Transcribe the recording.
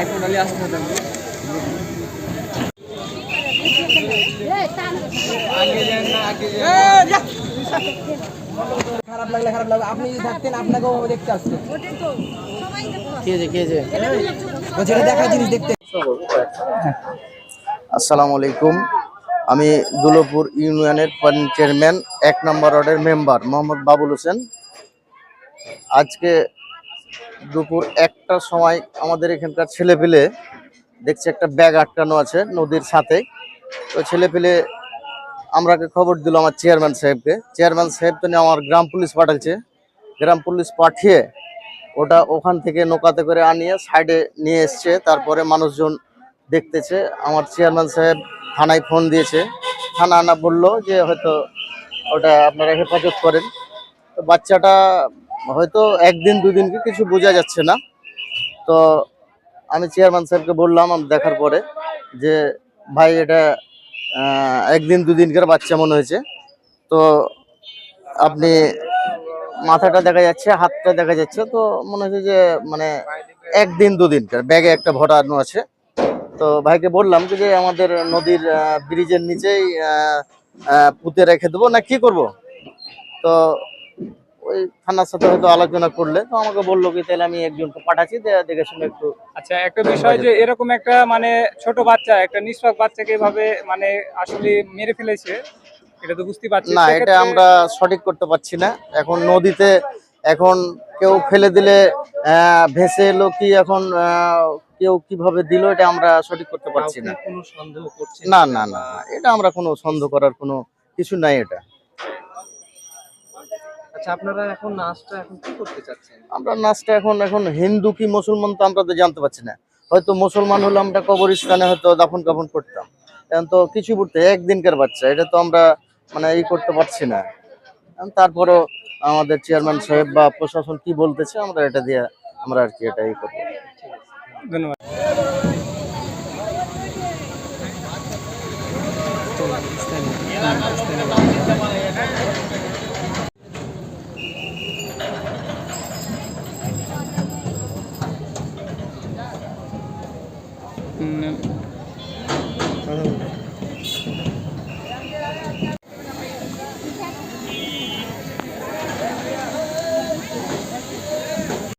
IPhone আলি আসতে হতো খারাপ লাগলে খারাপ লাগবে। আপনি যদি থাকতেন আপনাকেও ওভাবে দেখতে আসতো। কে যে কে যে? বলছি এটা দেখার জিনিস দেখতে। আসসালামু আলাইকুম। আমি দুলপুর ইউনিয়নের চেয়ারম্যান এক নম্বর ওয়ার্ডের মেম্বার মোহাম্মদ বাবুল হোসেন। আজকে দুপুর একটার সময় আমাদের এখানকার ছেলে পেলে দেখছি একটা ব্যাগ আটকানো আছে নদীর সাথে। তো ছেলে পেলে আমরাকে খবর দিল আমার চেয়ারম্যান সাহেবকে। চেয়ারম্যান সাহেব তো আমার গ্রাম পুলিশ পাঠাচ্ছে গ্রাম পুলিশ পাঠিয়ে ওটা ওখান থেকে নৌকাতে করে আনিয়ে সাইডে নিয়ে এসছে। তারপরে মানুষজন দেখতেছে। আমার চেয়ারম্যান সাহেব থানায় ফোন দিয়েছে। থানা আনা বলল যে হয়তো ওটা আপনারা হেফাজত করেন। তো বাচ্চাটা হয়তো একদিন, দুদিনকে কিছু বোঝা যাচ্ছে না। তো আমি চেয়ারম্যান সাহেবকে বললাম দেখার পরে যে, ভাই, এটা একদিন, দুদিনকার বাচ্চা মনে হয়েছে। তো আপনি মাথাটা দেখা যাচ্ছে, হাতটা দেখা যাচ্ছে। তো মনে হচ্ছে যে মানে একদিন, দুদিনকার, ব্যাগে একটা ভরানো আছে। তো ভাইকে বললাম যে, আমাদের নদীর ব্রিজের নিচেই পুঁতে রেখে দেবো। না, কি করব? তো ওই থানার সাথে হয়তো আলোচনা করলে। তো আমাকে বলল কি তাহলে আমি একজনকে পাঠাচ্ছি দেখে শুনে একটু আচ্ছা একটা বিষয় যে এরকম একটা মানে ছোট বাচ্চা একটা নিষ্পাক বাচ্চাকে এভাবে মানে আসলে মেরে ফেলেছে এটা তো বুঝতে পারছি। না এটা আমরা সঠিক করতে পারছি না। এখন নদীতে এখন কেউ ফেলে দিলে আহ, ভেসে এলো কি এখন আহ, কেউ কীভাবে দিল এটা আমরা সঠিক করতে পারছি না। কোনো সন্দেহ করছে না না না না, এটা আমরা কোনো সন্দেহ করার কোনো কিছু নাই এটা। আচ্ছা আপনারা এখন নাচটা এখন কি করতে চাচ্ছেন? আমরা নাচটা এখন এখন হিন্দু কি মুসলমান তো আমরা তো জানতে পারছি না। হয়তো মুসলমান হলে আমরা কবরস্থানে হয়তো দাফন কাফন করতাম। এখন তো কিছু করতে একদিনকার বাচ্চা এটা তো আমরা মানে ই করতে পারছি না। তারপরও আমাদের চেয়ারম্যান সাহেব বা প্রশাসন কি বলতেছে আমরা এটা দিয়ে আমরা আর কি এটা ই করব। ধন্যবাদ।